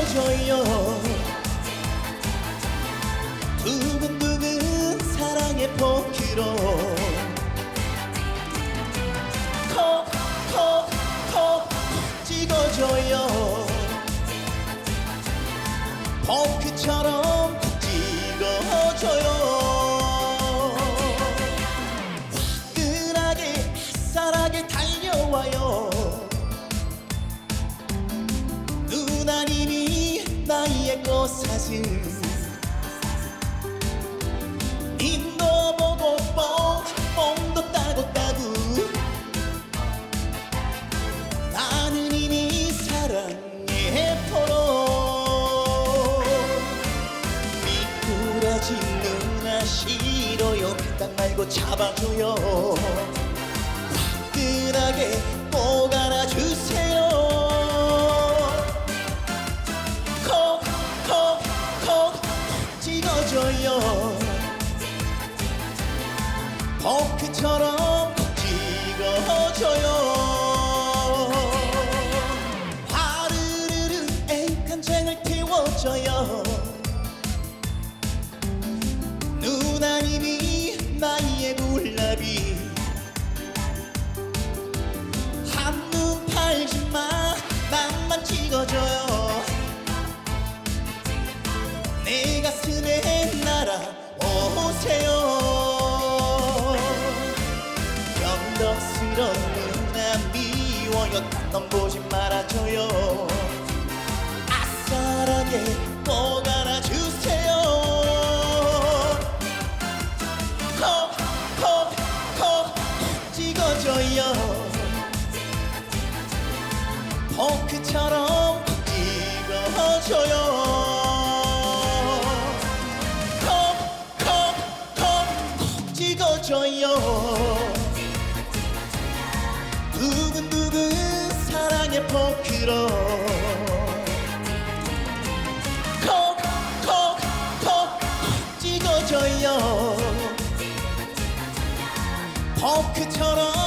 찍어줘요. 두근두근 사랑의 포크로. 콕콕콕 찍어줘요. 포크처럼 찍어줘요. 화끈하게 햇살하게 누나님이 나의 꽃사슴 님도 보고 뽕 뽕도 따고 따고. 나는 이미 사랑의 포로. 미꾸라지 누나 싫어요 딱 말고 잡아줘요. 화끈하게 꼭 안아주세요 찍어줘요. 포크처럼 콕 찍어줘요 변덕스런 누나 미워요 넌 보지 말아줘요. 아싸라게 꼭 안아주세요. 콕콕콕 찍어줘요. 포크처럼 콕 찍어줘요. 콕콕콕 찍어줘요 사랑의 포크로 콕콕콕 찍어줘요. 포크처럼